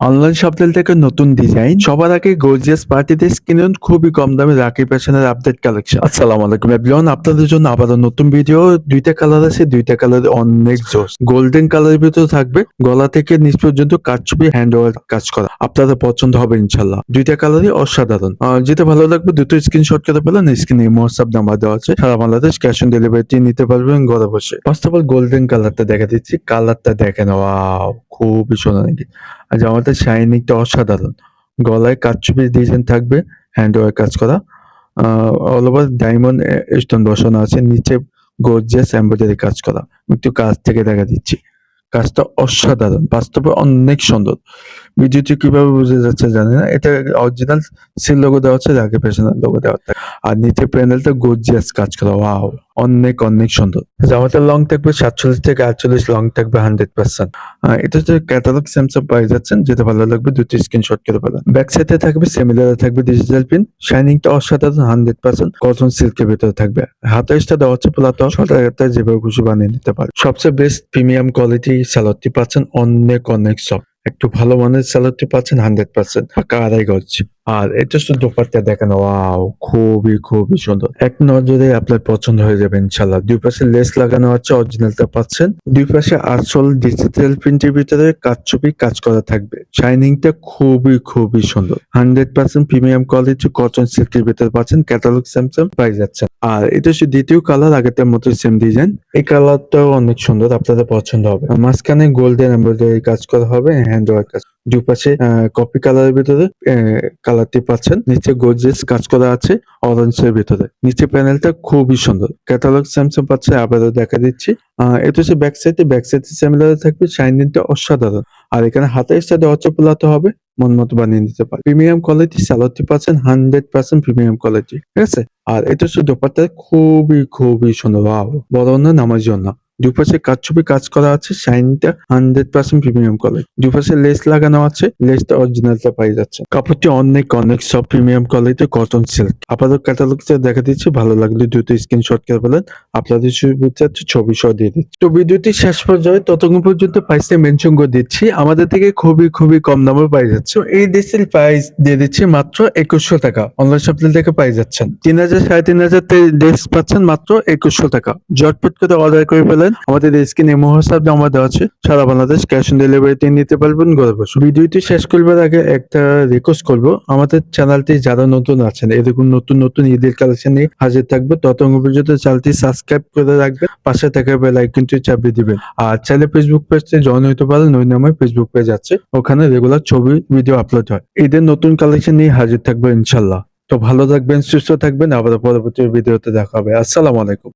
Online শপডেল থেকে নতুন design সবার আগে গোর্জিয়াস পার্টিতে কিনুন খুবই কম দামে রাখি ফ্যাশনের আপডেট কালেকশন আসসালামু আলাইকুম এভরিওয়ান আপনাদের জন্য আবারও নতুন ভিডিও দুইটা কালার আছে, দুইটা কালার অনেক জোস গোল্ডেন কালারের ভিতরে থাকবে, গলা থেকে নিচ পর্যন্ত কাটছবি হ্যান্ড ওয়ার কাজ করা। আপনাদের পছন্দ হবে ইনশাল্লাহ দুইটা কালারই অসাধারণ। যেটা ভালো লাগবে দুটো স্ক্রিনশট করে পেলেন স্ক্রিনে হোয়াটসঅ্যাপ নাম্বার দেওয়া আছে। সারা বাংলাদেশ ক্যাশ অন ডেলিভারিটি নিতে পারবেন ঘরে বসে। ফার্স্ট অফ অল গোল্ডেন কালারটা দেখা দিচ্ছি কালারটা দেখেন ওয়াও খুবই সোনা নাকি। আর জামাটা শাইনিংটা অসাধারণ। গলায় কাটছবি ডিজাইন থাকবে হ্যান্ড ওয়ার কাজ করা। অল ওভার ডায়মন্ড স্টোন বসানো আছে, নিচে গর্জিয়াস এমব্রয়ডারি কাজ করা। একটু কাজ থেকে দেখা দিচ্ছি। কাজটা অসাধারণ, বাস্তবে অনেক সুন্দর। ভিডিওটি কীভাবে বোঝা যাচ্ছে জানি না। এটা অরিজিনাল সিল লোগো দেওয়া হচ্ছে আগে পেছনের লোগো দেওয়া আর নিচে প্যানেলটা গর্জিয়াস কাজ করা ওয়াও অনেক অনেক সুন্দর। জামাটার লং থাকবে সাতচল্লিশ থেকে আটচল্লিশ লং থাকবে হান্ড্রেড পার্সেন্ট এটা হচ্ছে ক্যাটালগ স্যামসাং পাই যাচ্ছেন যেটা ভালো লাগবে দুটি স্ক্রিনশট করে পেলেন ব্যাক সাইডে থাকবে সিমিলার থাকবে ডিজিটাল পিন শাইনিংটা অসাধারণ হান্ড্রেড পার্সেন্ট কটন সিল্কের ভিতরে থাকবে। হাতাইশটা দেওয়া হচ্ছে পুলাতো সরকার যেভাবে খুশি বানিয়ে নিতে পারে সবচেয়ে বেস্ট প্রিমিয়াম কোয়ালিটি স্যালাডটি পাচ্ছেন অনেক অনেক সব একটু ভালো মানের স্যালাডটি পাচ্ছেন হান্ড্রেড পার্সেন্ট ফাঁকা আড়াই গজ। আর এটা শুধু দোপাট্টা দেখেন ওয়াও খুবই খুবই সুন্দর। এক নজরে আপনার পছন্দ হয়ে যাবে ইনশাল্লাহ দুই পাশে লেস লাগানো আছে অরিজিনালটা পাচ্ছেন। দুই পাশে আসল ডিজিটাল প্রিন্টের ভিতরে কাজছবি কাজ করা থাকবে। শাইনিংটা খুবই খুবই সুন্দর। Hundred percent premium quality cotton সিল্কের ভিতরে পাচ্ছেন ক্যাটালগ স্যামসাং পাই যাচ্ছেন আর এটা হচ্ছে দ্বিতীয় কালার আগেরটার মতো সেম ডিজাইন এই কালারটাও অনেক সুন্দর, আপনাদের পছন্দ হবে। মাঝখানে গোল্ডেন এমব্রয়ডারি কাজ করা হবে হ্যান্ড ওয়ার্ক কাজ দুপাশে কপি কালারের ভিতরে কালারটি পাচ্ছেন। নিচে গোর্জিয়াস কাজ করা আছে অরেঞ্জের ভিতরে। নিচে প্যানেলটা খুবই সুন্দর। ক্যাটালগ স্যামসাং পাচ্ছে, আবারও দেখা দিচ্ছি। এটা হচ্ছে ব্যাক সাইডে ব্যাক সাইডে সিমিলার থাকবে শাইনিংটা অসাধারণ। আর এখানে হাতের সাথে হচ্ছে পোলাতে হবে, মন মতো বানিয়ে নিতে পারে প্রিমিয়াম কোয়ালিটি স্যালাডটি পাচ্ছেন হান্ড্রেড পার্সেন্ট প্রিমিয়াম কোয়ালিটি ঠিক আছে? আর এটা হচ্ছে দোপাট্টা, খুবই খুবই সুন্দর। বড় না নামার জন্য দুপাশে কাজ ছবি কাজ করা আছে, শাইনটা হান্ড্রেড পার্সেন্ট প্রিমিয়াম কোয়ালিটি দুপাশে লেস লাগানো আছে লেসটা অরিজিনালটা পাই যাচ্ছে। কাপড়টি অনেক অনেক সব প্রিমিয়াম কোয়ালিটি কটন সিল্ক আপাতত ক্যাটালগটা দেখা দিচ্ছে, ভালো লাগলে দুটো স্ক্রিনশট করে বলেন আপনাদের সুবিধা হচ্ছে ছবি সহ দিয়ে দিচ্ছি। তো ভিডিওটি শেষ পর্যায়ে, ততক্ষণ পর্যন্ত প্রাইসটা মেনশন করে দিচ্ছি। আমাদের থেকে খুবই খুবই কম দামে পাই যাচ্ছে। এই দেশের প্রাইস দিয়ে দিচ্ছি মাত্র একুশশো টাকা। অনলাইন শপিং থেকে পাই যাচ্ছেন তিন হাজার, সাড়ে তিন হাজার ড্রেস পাচ্ছেন মাত্র একুশশো টাকা। জটপট করে অর্ডার করে ফেলেন। আমাদের স্ক্রিনে মহসাব নাম্বার দেওয়া আছে। সারা বাংলাদেশ ক্যাশ অন ডেলিভারিতে নিতে পারবেন ঘরে ভিডিওটি শেষ করবার আগে একটা রিকোয়েস্ট করব। আমাদের চ্যানেলটি যারা নতুন আছেন এরকম নতুন নতুন ঈদের কালেকশন নিয়ে হাজির থাকবে। ততক্ষণ পর্যন্ত চ্যানেলটি সাবস্ক্রাইব করে রাখবেন, পাশে থাকা বেল আইকনটি চাপিয়ে দিবেন। আর চাইলে ফেসবুক পেজে জয়েন হতে পারেন ওই নামে ফেসবুক পেজ আছে। ওখানে রেগুলার ছবি ভিডিও আপলোড হয়। ঈদের নতুন কালেকশন নিয়ে হাজির থাকবে ইনশাল্লাহ তো ভালো থাকবেন, সুস্থ থাকবেন। আবার পরবর্তী ভিডিওতে দেখা হবে। আসসালামু আলাইকুম।